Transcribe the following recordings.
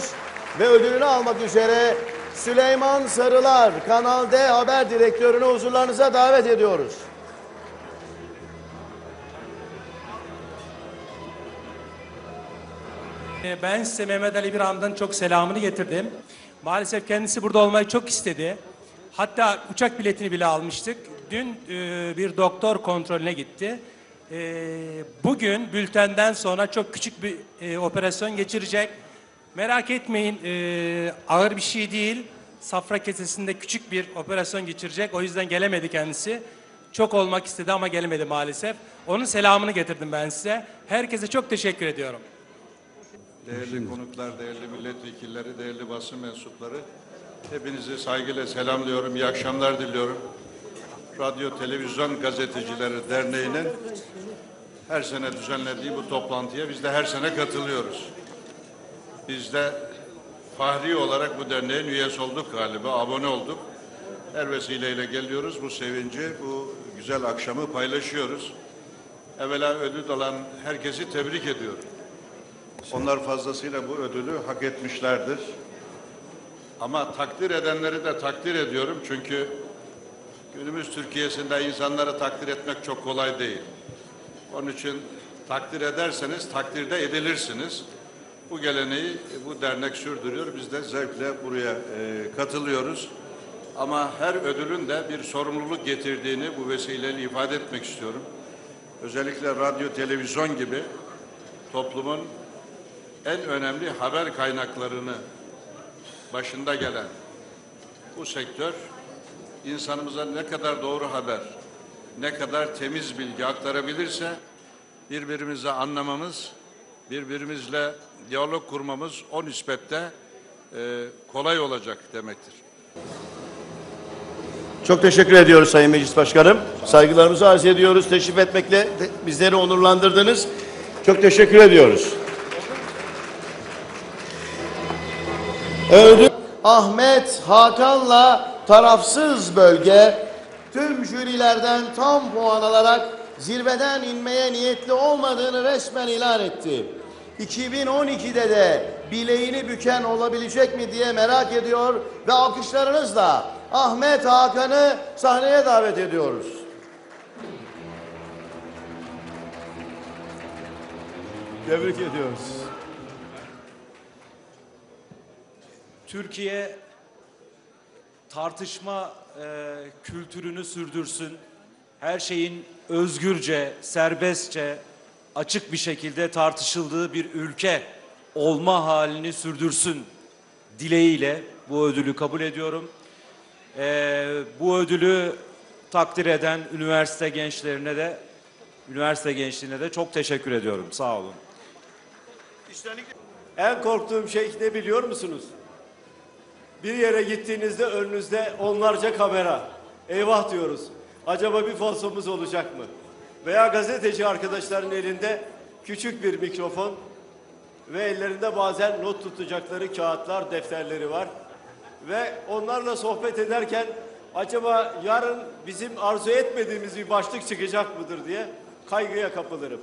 ediyoruz. Ve ödülünü almak üzere Süleyman Sarılar, Kanal D Haber Direktörünü huzurlarınıza davet ediyoruz. Ee, Ben size Mehmet Ali Birhan'dan çok selamını getirdim. Maalesef kendisi burada olmayı çok istedi. Hatta uçak biletini bile almıştık. Dün e, bir doktor kontrolüne gitti. E, bugün bültenden sonra çok küçük bir e, operasyon geçirecek. Merak etmeyin e, ağır bir şey değil. Safra kesesinde küçük bir operasyon geçirecek. O yüzden gelemedi kendisi. Çok olmak istedi ama gelemedi maalesef. Onun selamını getirdim ben size. Herkese çok teşekkür ediyorum. Değerli konuklar, değerli milletvekilleri, değerli basın mensupları, hepinizi saygıyla selamlıyorum, iyi akşamlar diliyorum. Radyo Televizyon Gazetecileri Derneği'nin her sene düzenlediği bu toplantıya biz de her sene katılıyoruz. Biz de fahri olarak bu derneğin üyesi olduk galiba, abone olduk. Her vesileyle geliyoruz, bu sevinci, bu güzel akşamı paylaşıyoruz. Evvela ödül alan herkesi tebrik ediyorum. Onlar fazlasıyla bu ödülü hak etmişlerdir. Ama takdir edenleri de takdir ediyorum çünkü günümüz Türkiye'sinde insanları takdir etmek çok kolay değil. Onun için takdir ederseniz takdirde edilirsiniz. Bu geleneği bu dernek sürdürüyor. Biz de zevkle buraya e, katılıyoruz. Ama her ödülün de bir sorumluluk getirdiğini bu vesileyle ifade etmek istiyorum. Özellikle radyo, televizyon gibi toplumun en önemli haber kaynaklarını başında gelen bu sektör insanımıza ne kadar doğru haber, ne kadar temiz bilgi aktarabilirse birbirimizi anlamamız, birbirimizle diyalog kurmamız o nispette e, kolay olacak demektir. Çok teşekkür ediyoruz Sayın Meclis Başkanım. Saygılarımızı arz ediyoruz. Teşrif etmekle bizleri onurlandırdınız. Çok teşekkür ediyoruz. Ödül Ahmet Hakan'la tarafsız bölge tüm jürilerden tam puan alarak zirveden inmeye niyetli olmadığını resmen ilan etti. 2012'de de bileğini büken olabilecek mi diye merak ediyor ve alkışlarınızla Ahmet Hakan'ı sahneye davet ediyoruz. Tebrik ediyoruz. Türkiye tartışma e, kültürünü sürdürsün. Her şeyin özgürce, serbestçe, açık bir şekilde tartışıldığı bir ülke olma halini sürdürsün dileğiyle bu ödülü kabul ediyorum. E, bu ödülü takdir eden üniversite gençlerine de, üniversite gençliğine de çok teşekkür ediyorum. Sağ olun. En korktuğum şey ne biliyor musunuz? Bir yere gittiğinizde önünüzde onlarca kamera. Eyvah diyoruz. Acaba bir falsomuz olacak mı? Veya gazeteci arkadaşların elinde küçük bir mikrofon ve ellerinde bazen not tutacakları kağıtlar, defterleri var. Ve onlarla sohbet ederken acaba yarın bizim arzu etmediğimiz bir başlık çıkacak mıdır diye kaygıya kapılırım.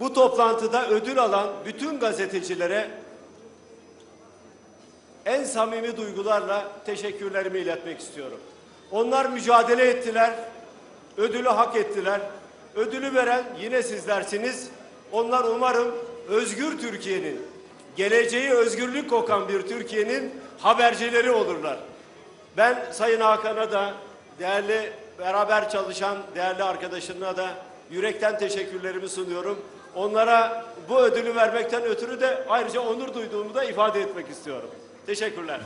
Bu toplantıda ödül alan bütün gazetecilere en samimi duygularla teşekkürlerimi iletmek istiyorum. Onlar mücadele ettiler, ödülü hak ettiler. Ödülü veren yine sizlersiniz. Onlar umarım özgür Türkiye'nin, geleceği özgürlük kokan bir Türkiye'nin habercileri olurlar. Ben Sayın Hakan'a da değerli beraber çalışan değerli arkadaşlarına da yürekten teşekkürlerimi sunuyorum. Onlara bu ödülü vermekten ötürü de ayrıca onur duyduğumu da ifade etmek istiyorum. Teşekkürler.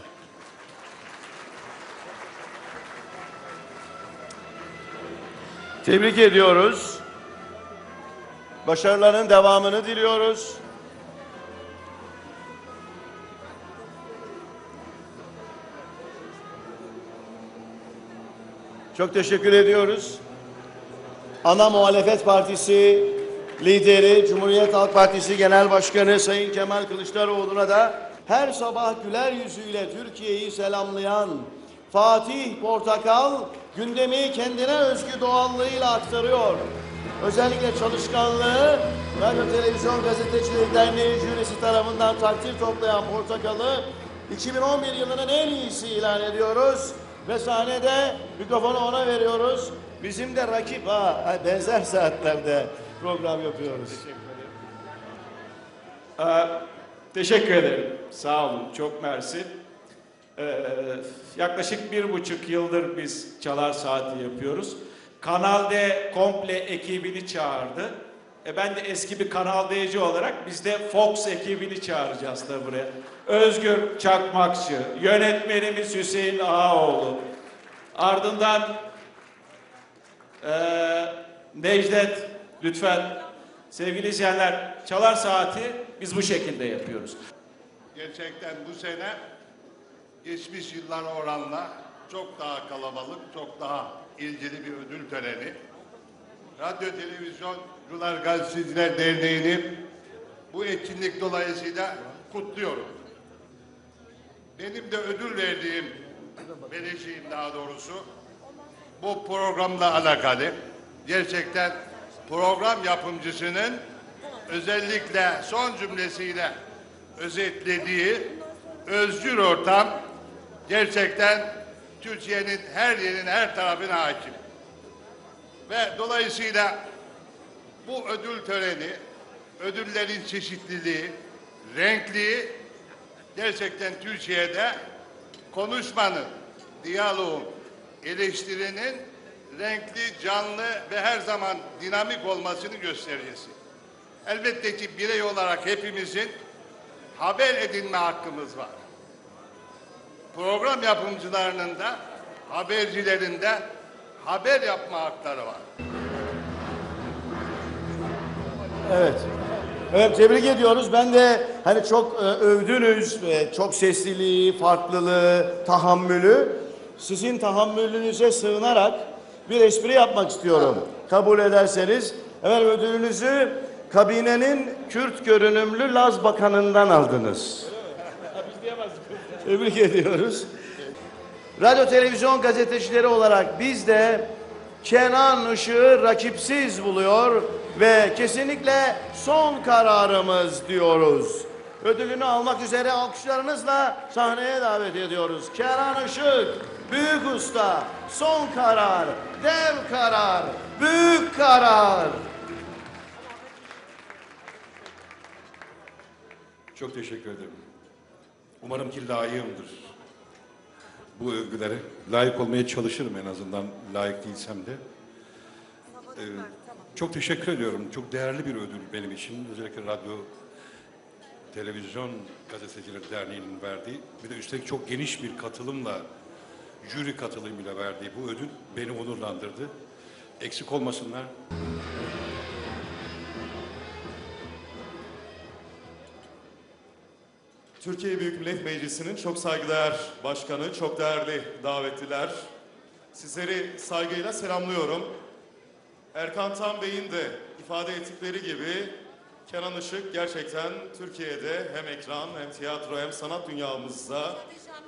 Tebrik ediyoruz. Başarıların devamını diliyoruz. Çok teşekkür ediyoruz. Ana Muhalefet Partisi lideri, Cumhuriyet Halk Partisi Genel Başkanı Sayın Kemal Kılıçdaroğlu'na da her sabah güler yüzüyle Türkiye'yi selamlayan Fatih Portakal gündemi kendine özgü doğallığıyla aktarıyor. özellikle çalışkanlığı Radyo Televizyon Gazetecileri Derneği jürisi tarafından takdir toplayan Portakal'ı 2011 yılının en iyisi ilan ediyoruz. Ve sahnede mikrofonu ona veriyoruz. Bizim de rakip ha benzer saatlerde program yapıyoruz. Ee, teşekkür ederim. Sağ olun. Çok mersi. Ee, yaklaşık bir buçuk yıldır biz Çalar Saati yapıyoruz. Kanal D komple ekibini çağırdı. E ben de eski bir Kanal D'ci olarak biz de Fox ekibini çağıracağız da buraya. Özgür Çakmakçı, yönetmenimiz Hüseyin Ağaoğlu. Ardından ee, Necdet lütfen sevgili izleyenler çalar saati biz bu şekilde yapıyoruz. Gerçekten bu sene geçmiş yıllar oranla çok daha kalabalık, çok daha ilgili bir ödül töreni. Radyo Televizyoncular Gazeteciler Derneği'ni bu etkinlik dolayısıyla kutluyorum. Benim de ödül verdiğim, vereceğim daha doğrusu, bu programla alakalı. Gerçekten program yapımcısının özellikle son cümlesiyle özetlediği özgür ortam gerçekten Türkiye'nin her yerine her tarafına hakim. Ve dolayısıyla bu ödül töreni, ödüllerin çeşitliliği, renkliği gerçekten Türkiye'de konuşmanın, diyaloğun, eleştirinin renkli, canlı ve her zaman dinamik olmasını göstergesi. Elbette ki birey olarak hepimizin haber edinme hakkımız var. Program yapımcılarının da habercilerin de haber yapma hakları var. Evet. Evet tebrik ediyoruz. Ben de hani çok e, övdünüz, e, çok sesliliği, farklılığı, tahammülü. Sizin tahammülünüze sığınarak bir espri yapmak istiyorum. Kabul ederseniz. Efendim ödülünüzü kabinenin Kürt görünümlü Laz Bakanı'ndan aldınız. Tebrik ediyoruz. Radyo televizyon gazetecileri olarak biz de Kenan Işık'ı rakipsiz buluyor ve kesinlikle son kararımız diyoruz. Ödülünü almak üzere alkışlarınızla sahneye davet ediyoruz. Kenan Işık, büyük usta, son karar, dev karar, büyük karar. Çok teşekkür ederim. Umarım ki layığımdır bu övgülere. Layık olmaya çalışırım en azından layık değilsem de. Ee, çok teşekkür ediyorum. Çok değerli bir ödül benim için. Özellikle radyo, televizyon gazetecileri derneğinin verdiği bir de üstelik çok geniş bir katılımla jüri katılımıyla verdiği bu ödül beni onurlandırdı. Eksik olmasınlar. Türkiye Büyük Millet Meclisi'nin çok saygıdeğer başkanı, çok değerli davetliler. Sizleri saygıyla selamlıyorum. Erkan Tan Bey'in de ifade ettikleri gibi Kenan Işık gerçekten Türkiye'de hem ekran hem tiyatro hem sanat dünyamızda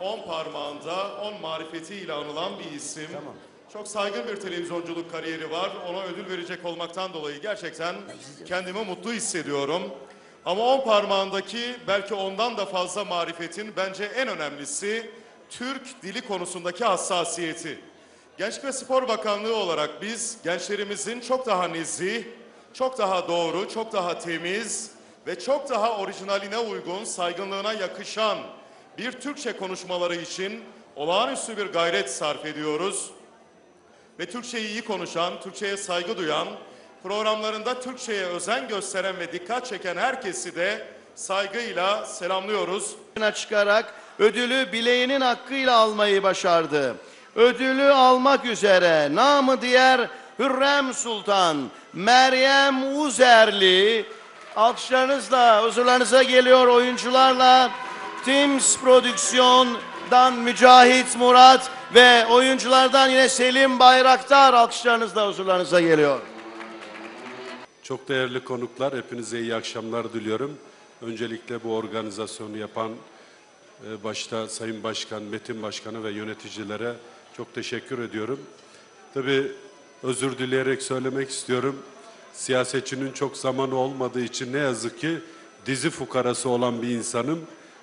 on parmağında on marifetiyle anılan bir isim. Çok saygın bir televizyonculuk kariyeri var. Ona ödül verecek olmaktan dolayı gerçekten kendimi mutlu hissediyorum. Ama on parmağındaki belki ondan da fazla marifetin bence en önemlisi Türk dili konusundaki hassasiyeti. Gençlik ve Spor Bakanlığı olarak biz gençlerimizin çok daha nezih, çok daha doğru, çok daha temiz ve çok daha orijinaline uygun, saygınlığına yakışan bir Türkçe konuşmaları için olağanüstü bir gayret sarf ediyoruz. Ve Türkçeyi iyi konuşan, Türkçeye saygı duyan, programlarında Türkçeye özen gösteren ve dikkat çeken herkesi de saygıyla selamlıyoruz. çıkarak ödülü bileğinin hakkıyla almayı başardı. Ödülü almak üzere namı diğer Hürrem Sultan Meryem Uzerli alkışlarınızla huzurlarınıza geliyor oyuncularla Tims Prodüksiyon'dan Mücahit Murat ve oyunculardan yine Selim Bayraktar alkışlarınızla huzurlarınıza geliyor. Çok değerli konuklar, hepinize iyi akşamlar diliyorum. Öncelikle bu organizasyonu yapan e, başta Sayın Başkan, Metin Başkanı ve yöneticilere çok teşekkür ediyorum. Tabii özür dileyerek söylemek istiyorum. siyasetçinin çok zamanı olmadığı için ne yazık ki dizi fukarası olan bir insanım.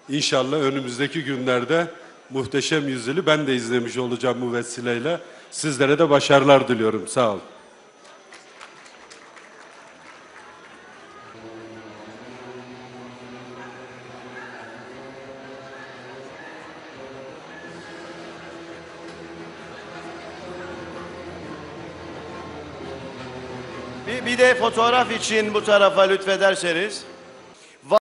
İnşallah önümüzdeki günlerde muhteşem yüzyılı ben de izlemiş olacağım bu vesileyle. Sizlere de başarılar diliyorum. Sağ olun. Bir de fotoğraf için bu tarafa lütfederseniz.